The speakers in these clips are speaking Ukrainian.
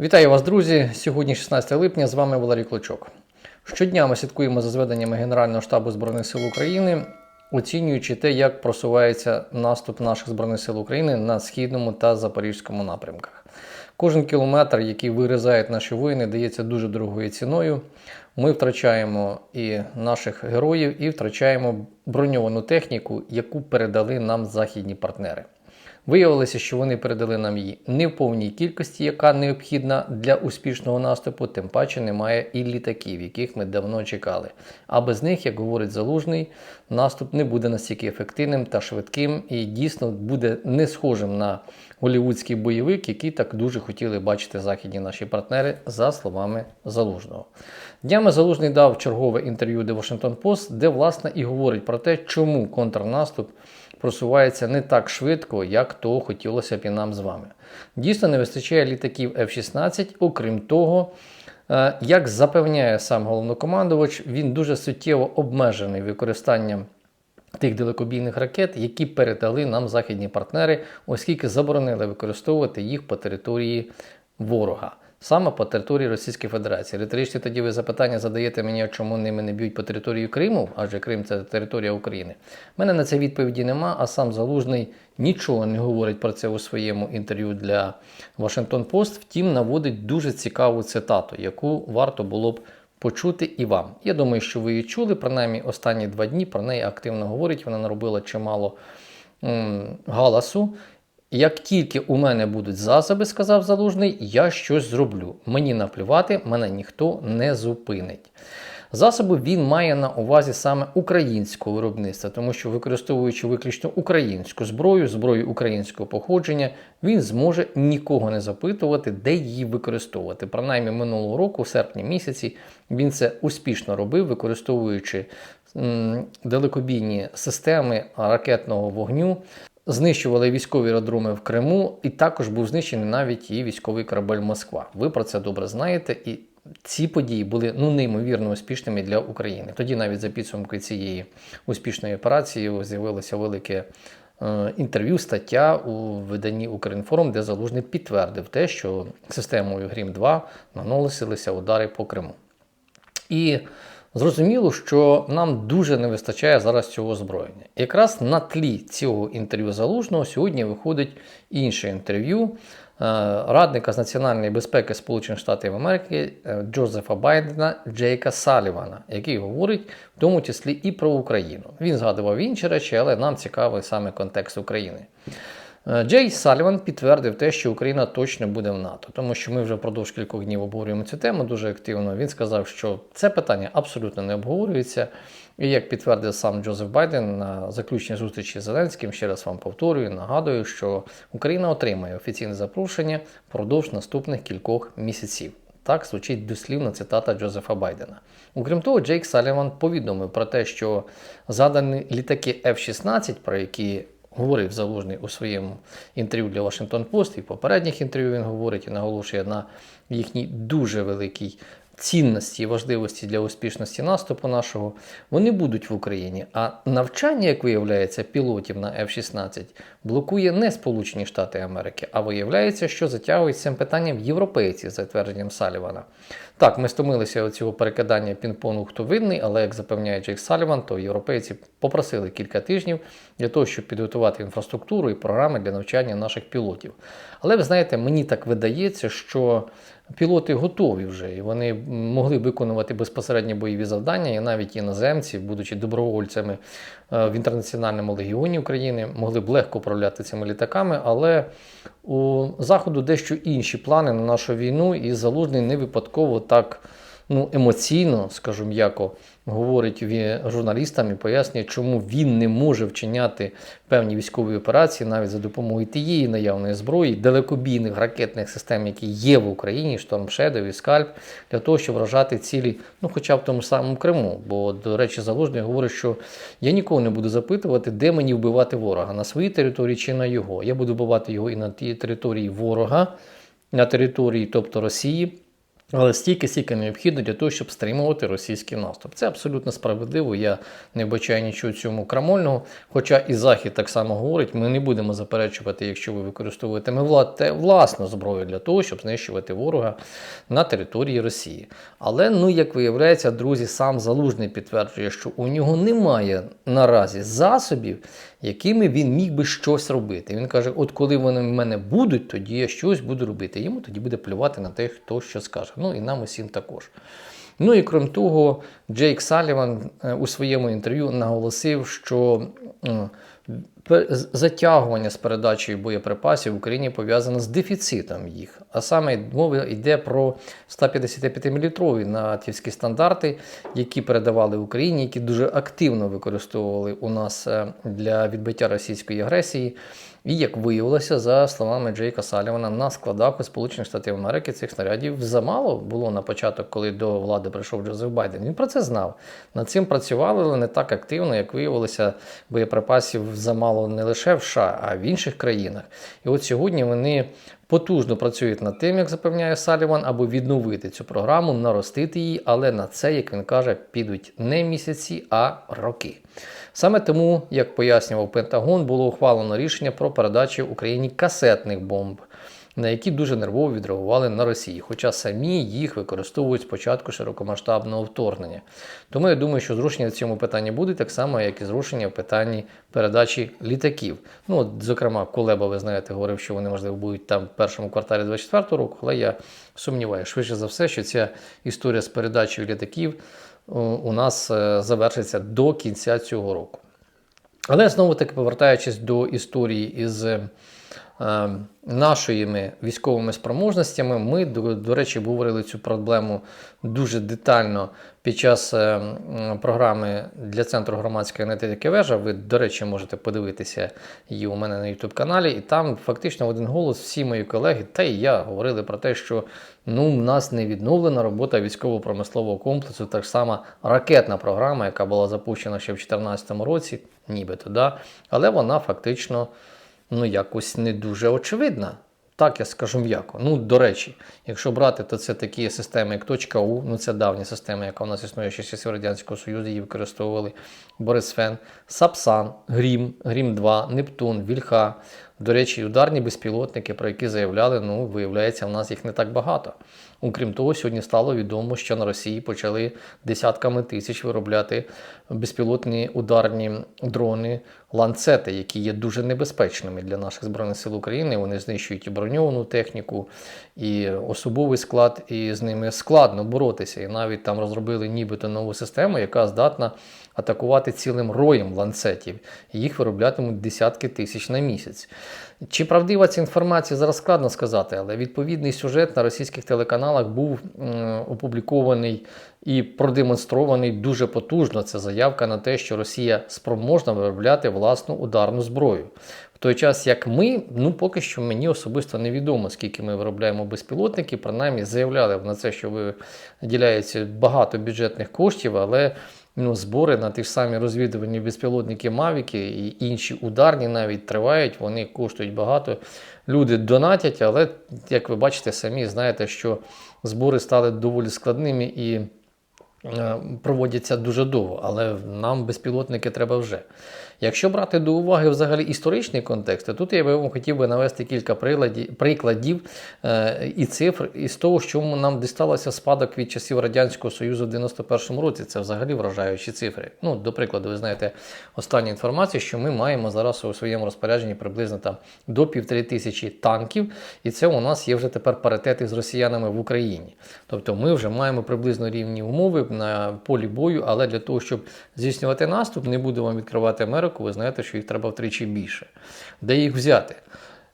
Вітаю вас, друзі! Сьогодні 16 липня. З вами Валерій Клочок. Щодня ми слідкуємо за зведеннями Генерального штабу Збройних сил України, оцінюючи те, як просувається наступ наших збройних сил України на східному та запорізькому напрямках. Кожен кілометр, який вирізають наші воїни, дається дуже дорогою ціною. Ми втрачаємо і наших героїв, і втрачаємо броньовану техніку, яку передали нам західні партнери. Виявилося, що вони передали нам її не в повній кількості, яка необхідна для успішного наступу, тим паче немає і літаків, яких ми давно чекали. А без них, як говорить Залужний, наступ не буде настільки ефективним та швидким і дійсно буде не схожим на голівудський бойовик, який так дуже хотіли бачити західні наші партнери, за словами Залужного. Днями Залужний дав чергове інтерв'ю The Washington Post, де власне і говорить про те, чому контрнаступ просувається не так швидко, як то хотілося б і нам з вами. Дійсно, не вистачає літаків F-16, окрім того, е, як запевняє сам головнокомандувач, він дуже суттєво обмежений використанням тих далекобійних ракет, які передали нам західні партнери, оскільки заборонили використовувати їх по території ворога. Саме по території Російської Федерації. Риторичні тоді ви запитання задаєте мені, чому ними не б'ють по території Криму, адже Крим це територія України. У мене на це відповіді нема, а сам Залужний нічого не говорить про це у своєму інтерв'ю для Washington Post, втім наводить дуже цікаву цитату, яку варто було б почути і вам. Я думаю, що ви її чули, принаймні останні два дні про неї активно говорить. Вона наробила чимало м, галасу. Як тільки у мене будуть засоби, сказав Залужний, я щось зроблю. Мені наплювати, мене ніхто не зупинить. Засоби він має на увазі саме українського виробництва, тому що використовуючи виключно українську зброю, зброю українського походження, він зможе нікого не запитувати, де її використовувати. Принаймні минулого року, в серпні місяці, він це успішно робив, використовуючи далекобійні системи ракетного вогню. Знищували військові аеродроми в Криму, і також був знищений навіть і військовий корабель Москва. Ви про це добре знаєте, і ці події були ну неймовірно успішними для України. Тоді навіть за підсумкою цієї успішної операції з'явилося велике е, інтерв'ю, стаття у виданні Укрінформ, де Залужний підтвердив те, що системою Грім 2 наносилися удари по Криму. І Зрозуміло, що нам дуже не вистачає зараз цього озброєння. Якраз на тлі цього інтерв'ю залужного сьогодні виходить інше інтерв'ю е, радника з національної безпеки Сполучених Штатів Америки е, Джозефа Байдена Джейка Салівана, який говорить в тому числі і про Україну. Він згадував інші речі, але нам цікавий саме контекст України. Е, Джей Саліван підтвердив те, що Україна точно буде в НАТО, тому що ми вже впродовж кількох днів обговорюємо цю тему дуже активно. Він сказав, що це питання абсолютно не обговорюється. І як підтвердив сам Джозеф Байден на заключній зустрічі з Зеленським, ще раз вам повторюю, нагадую, що Україна отримає офіційне запрошення впродовж наступних кількох місяців. Так звучить дослівна цитата Джозефа Байдена. Окрім того, Джейк Саліван повідомив про те, що задані літаки F-16, про які говорив Залужний у своєму інтерв'ю для Washington Post і в попередніх інтерв'ю він говорить і наголошує на їхній дуже великій цінності і важливості для успішності наступу нашого, вони будуть в Україні. А навчання, як виявляється, пілотів на F-16 блокує не Сполучені Штати Америки, а виявляється, що затягують цим питанням європейці, за твердженням Салівана. Так, ми стомилися від цього перекидання пінг-понгу, хто винний, але як запевняє Джейк Саліван, то європейці попросили кілька тижнів для того, щоб підготувати інфраструктуру і програми для навчання наших пілотів. Але ви знаєте, мені так видається, що пілоти готові вже, і вони могли виконувати безпосередньо бойові завдання, і навіть іноземці, будучи добровольцями е, в інтернаціональному легіоні України, могли б легко управляти цими літаками, але у Заходу дещо інші плани на нашу війну, і залужний не випадково так ну, емоційно, скажу м'яко, говорить журналістам і пояснює, чому він не може вчиняти певні військові операції навіть за допомогою тієї наявної зброї, далекобійних ракетних систем, які є в Україні, Shadow і Скальп, для того, щоб вражати цілі, ну хоча б в тому самому Криму. Бо, до речі, Залужний говорить, що я нікого не буду запитувати, де мені вбивати ворога, на своїй території чи на його. Я буду вбивати його і на тій території ворога, на території, тобто Росії Але стільки, стільки необхідно для того, щоб стримувати російський наступ. Це абсолютно справедливо. Я не вбачаю нічого цьому крамольного. Хоча і Захід так само говорить, ми не будемо заперечувати, якщо ви використовуєте вла- власну зброю для того, щоб знищувати ворога на території Росії. Але, ну як виявляється, друзі, сам Залужний підтверджує, що у нього немає наразі засобів, якими він міг би щось робити. Він каже: от коли вони в мене будуть, тоді я щось буду робити. Йому тоді буде плювати на те, хто що скаже. Ну і нам усім також. Ну і крім того, Джейк Саліван е, у своєму інтерв'ю наголосив, що затягування з передачею боєприпасів в Україні пов'язано з дефіцитом їх. А саме мова йде про 155-мм натівські стандарти, які передавали Україні, які дуже активно використовували у нас е, для відбиття російської агресії. І як виявилося, за словами Джейка Салівана, на складах у Сполучених Штатів Америки цих снарядів замало було на початок, коли до влади прийшов Джозеф Байден. Він про це знав. Над цим працювали, але не так активно, як виявилося, боєприпасів замало не лише в США, а в інших країнах. І от сьогодні вони потужно працюють над тим, як запевняє Саліван, аби відновити цю програму, наростити її, але на це, як він каже, підуть не місяці, а роки. Саме тому, як пояснював Пентагон, було ухвалено рішення про передачу Україні касетних бомб, на які дуже нервово відреагували на Росії, хоча самі їх використовують з початку широкомасштабного вторгнення. Тому я думаю, що зрушення в цьому питанні буде так само, як і зрушення в питанні передачі літаків. Ну, от, зокрема, Кулеба, ви знаєте, говорив, що вони можливо будуть там в першому кварталі 24-го року, але я сумніваюся, швидше за все, що ця історія з передачею літаків у нас е, завершиться до кінця цього року. Але знову таки повертаючись до історії із е, нашими військовими спроможностями, ми, до, до речі, говорили цю проблему дуже детально під час е, програми для центру громадської аналітики вежа. Ви, до речі, можете подивитися її у мене на YouTube каналі, і там фактично в один голос всі мої колеги та і я говорили про те, що ну, в нас не відновлена робота військово-промислового комплексу, так само ракетна програма, яка була запущена ще в 2014 році, нібито, да? але вона фактично ну, якось не дуже очевидна. Так, я скажу м'яко. Ну, до речі, якщо брати, то це такі системи, як точка У, ну це давня система, яка у нас існує ще з Радянського Союзу, її використовували Борисфен, Сапсан, Грім, Грім 2, Нептун, Вільха. До речі, ударні безпілотники, про які заявляли, ну, виявляється, в нас їх не так багато. Окрім того, сьогодні стало відомо, що на Росії почали десятками тисяч виробляти безпілотні ударні дрони ланцети, які є дуже небезпечними для наших збройних сил України. Вони знищують і броньовану техніку, і особовий склад, і з ними складно боротися. І навіть там розробили нібито нову систему, яка здатна атакувати цілим роєм ланцетів. І їх вироблятимуть десятки тисяч на місяць. Чи правдива ця інформація зараз складно сказати, але відповідний сюжет на російських телеканалах був опублікований і продемонстрований дуже потужно. Це заявка на те, що Росія спроможна виробляти власну ударну зброю. В той час, як ми, ну поки що мені особисто невідомо, скільки ми виробляємо безпілотників, принаймні заявляли на це, що виділяється багато бюджетних коштів, але ну, збори на ті ж самі розвідувальні безпілотники Мавіки і інші ударні навіть тривають, вони коштують багато. Люди донатять, але як ви бачите, самі знаєте, що збори стали доволі складними і е, проводяться дуже довго, але нам безпілотники треба вже. Якщо брати до уваги взагалі історичний контекст, то тут я би вам хотів би навести кілька прикладів е, і цифр із того, що нам дісталося спадок від часів Радянського Союзу в 91-му році. Це взагалі вражаючі цифри. Ну, до прикладу, ви знаєте, остання інформація, що ми маємо зараз у своєму розпорядженні приблизно там до півтори тисячі танків, і це у нас є вже тепер паритети з росіянами в Україні. Тобто ми вже маємо приблизно рівні умови на полі бою, але для того, щоб здійснювати наступ, не буду вам відкривати Америку, ви знаєте, що їх треба втричі більше. Де їх взяти?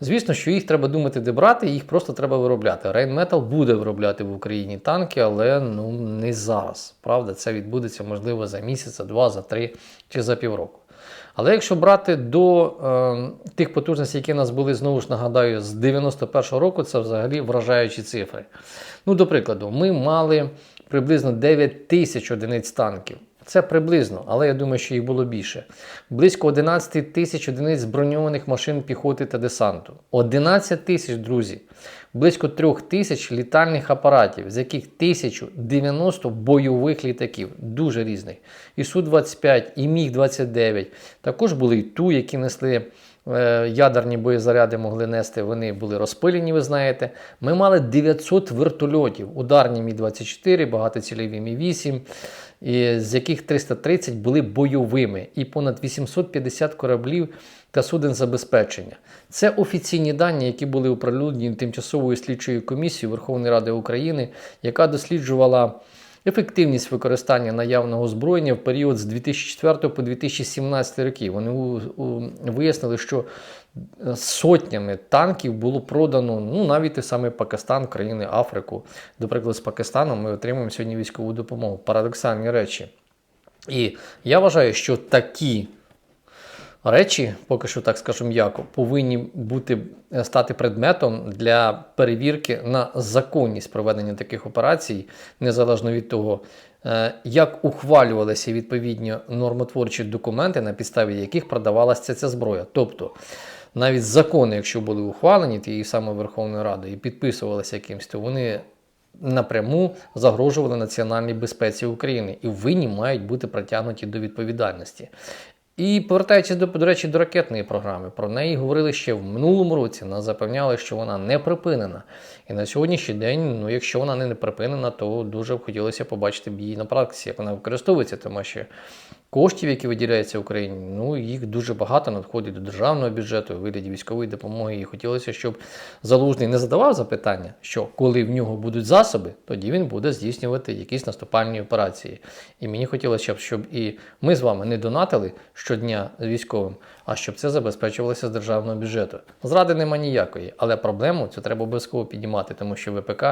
Звісно, що їх треба думати, де брати, їх просто треба виробляти. Rheinmetall буде виробляти в Україні танки, але ну не зараз. Правда, це відбудеться можливо за місяць, за два, за три чи за півроку. Але якщо брати до е, тих потужностей, які у нас були, знову ж нагадаю, з 91-го року, це взагалі вражаючі цифри. Ну, до прикладу, ми мали приблизно 9 тисяч одиниць танків. Це приблизно, але я думаю, що їх було більше. Близько 11 тисяч одиниць броньованих машин піхоти та десанту. 11 тисяч, друзі. Близько 3 тисяч літальних апаратів, з яких 1090 бойових літаків, дуже різних. І Су-25, і Міг-29. Також були і Ту, які несли е, ядерні боєзаряди, могли нести. Вони були розпилені, ви знаєте. Ми мали 900 вертольотів, ударні Мі-24, багатоцільові Мі-8 з яких 330 були бойовими, і понад 850 кораблів та суден забезпечення. Це офіційні дані, які були оприлюднені тимчасовою слідчою комісією Верховної Ради України, яка досліджувала ефективність використання наявного озброєння в період з 2004 по 2017 роки. Вони вияснили, що е, сотнями танків було продано ну, навіть той самий Пакистан, країни Африку. До прикладу, з Пакистаном ми отримуємо сьогодні військову допомогу. Парадоксальні речі. І я вважаю, що такі речі, поки що так скажу м'яко, повинні бути е, стати предметом для перевірки на законність проведення таких операцій, незалежно від того, е, як ухвалювалися відповідні нормотворчі документи, на підставі яких продавалася ця зброя. Тобто навіть закони, якщо були ухвалені тією самою Верховною Радою і підписувалися якимсь, то вони напряму загрожували національній безпеці України і винні мають бути притягнуті до відповідальності. І повертаючись до, до речі, до ракетної програми, про неї говорили ще в минулому році. Нас запевняли, що вона не припинена. І на сьогоднішній день, ну якщо вона не припинена, то дуже б хотілося побачити б її на практиці, як вона використовується, тому що коштів, які виділяються Україні, ну їх дуже багато надходить до державного бюджету у вигляді військової допомоги. І хотілося, щоб залужний не задавав запитання, що коли в нього будуть засоби, тоді він буде здійснювати якісь наступальні операції. І мені хотілося б, щоб і ми з вами не донатили щодня військовим, а щоб це забезпечувалося з державного бюджету. Зради нема ніякої, але проблему цю треба обов'язково піднімати, тому що ВПК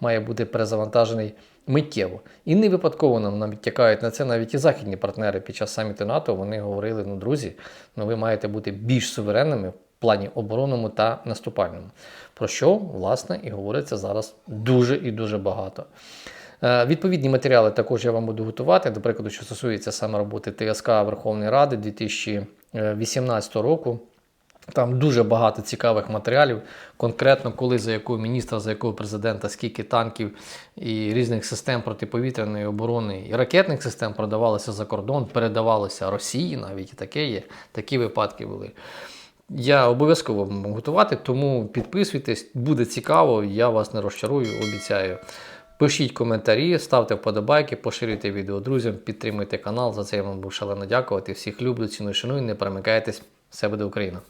має бути перезавантажений миттєво. І не випадково нам навіть тякають на це навіть і західні партнери під час саміту НАТО. Вони говорили: ну, друзі, ну ви маєте бути більш суверенними в плані оборонному та наступальному. Про що, власне, і говориться зараз дуже і дуже багато. Е, Відповідні матеріали також я вам буду готувати, до прикладу, що стосується саме роботи ТСК Верховної Ради 2018 року. Там дуже багато цікавих матеріалів, конкретно коли за якого міністра, за якого президента, скільки танків і різних систем протиповітряної оборони і ракетних систем продавалося за кордон, передавалося Росії, навіть і таке є. Такі випадки були. Я обов'язково буду готувати, тому підписуйтесь, буде цікаво, я вас не розчарую, обіцяю. Пишіть коментарі, ставте вподобайки, поширюйте відео друзям, підтримуйте канал. За це я вам буду шалено дякувати. Всіх люблю, ціную, шаную, не перемикайтесь. Все буде Україна!